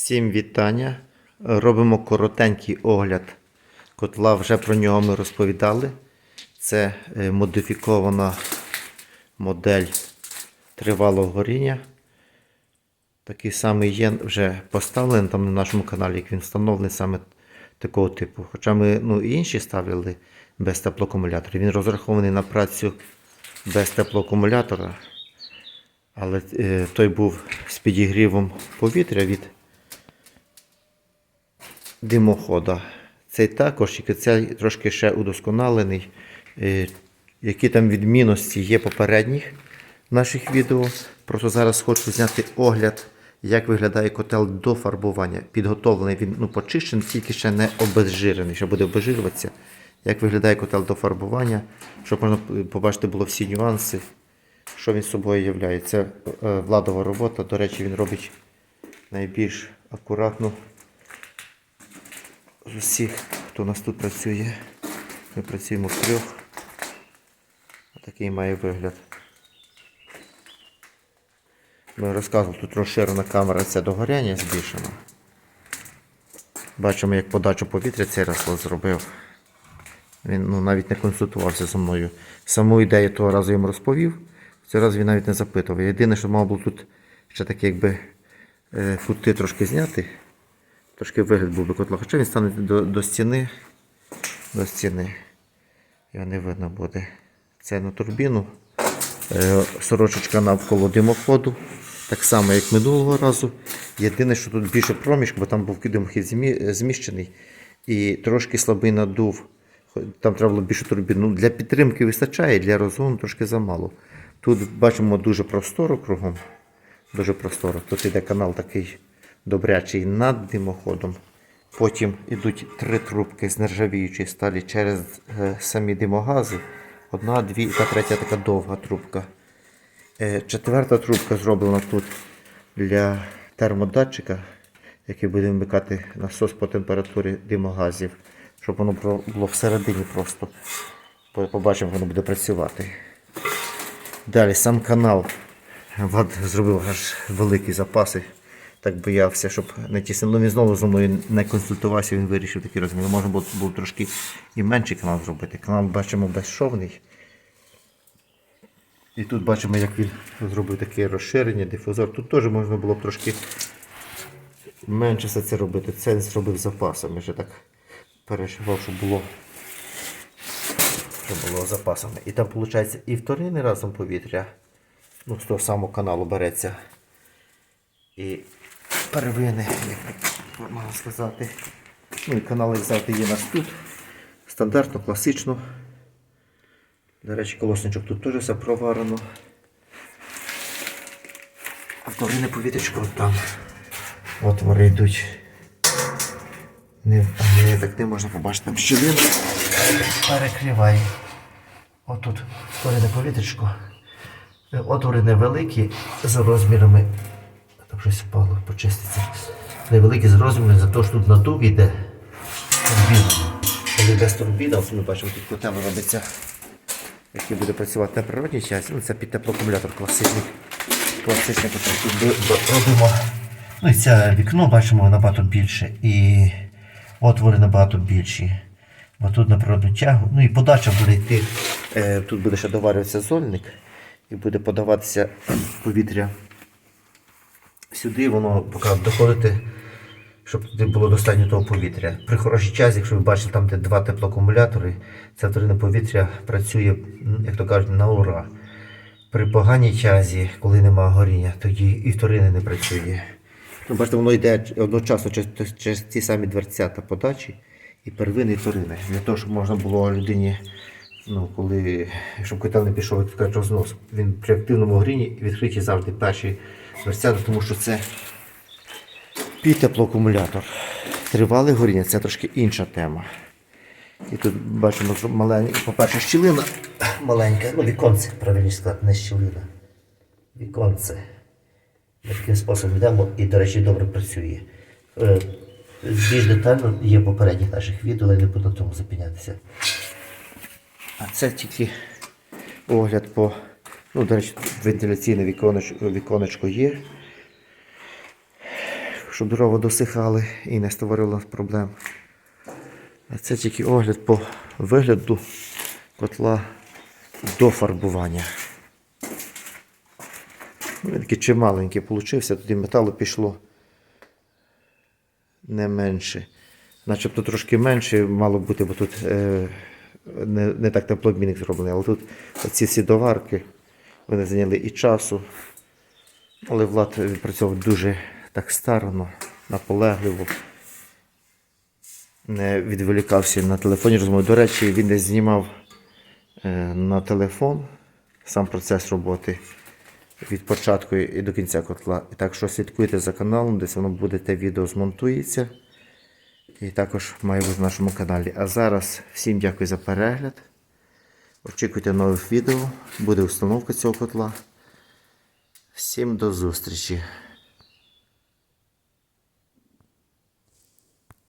Всім вітання. Робимо коротенький огляд котла. Вже про нього ми розповідали. Це е, модифікована модель тривалого горіння. Такий самий є вже поставлений там на нашому каналі, як він встановлений саме такого типу. Хоча ми ну, і інші ставили без теплоакумулятора. Він розрахований на працю без теплоакумулятора. Але е, той був з підігрівом повітря від димохода. Цей також, тільки цей трошки ще удосконалений. Е, Які там відмінності є попередніх наших відео. Просто зараз хочу зняти огляд, як виглядає котел до фарбування. Підготовлений він ну, почищений, тільки ще не обезжирений, ще буде обезжирюватися. Як виглядає котел до фарбування, щоб можна побачити було всі нюанси, що він собою являє. Це владова робота. До речі, він робить найбільш акуратну з усіх, хто у нас тут працює. Ми працюємо в трьох. Такий має вигляд. Ми розказували, тут розширена камера це догоряння збільшена. Бачимо, як подачу повітря цей раз зробив. Він ну, навіть не консультувався зі мною. Саму ідею того разу йому розповів. Цей раз він навіть не запитував. Єдине, що мав було тут ще таке, якби е, кути трошки зняти. Трошки вигляд був би котла. Хоча він стане до, до стіни. До стіни. Його не видно буде. Це на турбіну. Е, Сорочечка навколо димоходу. Так само, як минулого разу. Єдине, що тут більше проміжку, бо там був димохід зміщений і трошки слабий надув. Там треба було більше турбін. Ну, для підтримки вистачає, для розгону трошки замало. Тут бачимо дуже просторо кругом. Дуже просторо. Тут йде канал такий добрячий над димоходом. Потім йдуть три трубки з нержавіючої сталі через е, самі димогази. Одна, дві та третя така довга трубка. Е, четверта трубка зроблена тут для термодатчика, який буде вмикати насос по температурі димогазів, щоб воно було всередині просто. Побачимо, як воно буде працювати. Далі сам канал. Влад зробив аж великі запаси. Так боявся, щоб не тісно. Ну він знову зі мною не консультувався, він вирішив такий розмір. Можна було, було трошки і менший канал зробити. Канал бачимо безшовний. І тут бачимо, як він зробив таке розширення, дифузор. Тут теж можна було б трошки менше все це робити. Це він зробив з запасами. Вже так переживав, щоб було що було запасами. І там, виходить, і вторинний разом повітря. Ну, з того самого каналу береться. І первини, як можна сказати. Ну і канал, як завжди, є нас тут. Стандартно, класично. До речі, колосничок тут теж все проварено. А вторинне повітрячко от там. Отвори йдуть. Не, не, так не можна побачити, там щілина перекриває. Отут вторинне повітрячко. Е, Отвори невеликі за розмірами. Щось впало, почиститься. Невеликі з за те, що тут надув йде турбіна. Коли без турбіна, ми бачимо, тут котел робиться, який буде працювати на природній часі. Ну, це під теплоакумулятор класичний. Класичний котел. Тут би- би- робимо. Ну і це вікно бачимо набагато більше. І отвори набагато більші. Бо тут на природну тягу. Ну і подача буде йти. Е, тут буде ще доварюватися зольник і буде подаватися повітря сюди, воно поки доходити, щоб туди було достатньо того повітря. При хорошій часі, якщо ви бачите, там де два теплоакумулятори, це вторинне повітря працює, як то кажуть, на ура. При поганій часі, коли нема горіння, тоді і вторинне не працює. Ну, бачите, воно йде одночасно через, через ті самі дверцята подачі і первини, і вторини. Для того, щоб можна було людині, ну, коли, щоб котел не пішов, як рознос. Він при активному горінні відкриті завжди перші дверцята, тому що це під теплоакумулятор. Тривале горіння це трошки інша тема. І тут бачимо що маленька, по-перше, щілина маленька, ну віконце, правильніше сказати, не щілина. Віконце. Ми таким способом йдемо і, до речі, добре працює. Е, Більш детально є в попередніх наших відео, але не буду на тому зупинятися. А це тільки огляд по. Ну, до речі, вентиляційне віконечко, віконечко є. щоб дрова досихали і не створювало проблем. А це тільки огляд по вигляду котла до фарбування. Він такий чималенький получився, тоді металу пішло не менше. Начебто трошки менше мало бути, бо тут е, не, не так теплообмінник зроблений, але тут ці всі доварки вони зайняли і часу. Але Влад відпрацьовував дуже так старано, наполегливо. Не відволікався на телефоні розмови. До речі, він не знімав е, на телефон сам процес роботи від початку і до кінця котла. І так що слідкуйте за каналом, десь воно буде те відео змонтується. І також має бути в нашому каналі. А зараз всім дякую за перегляд. Очікуйте нових відео. Буде установка цього котла. Всім до зустрічі!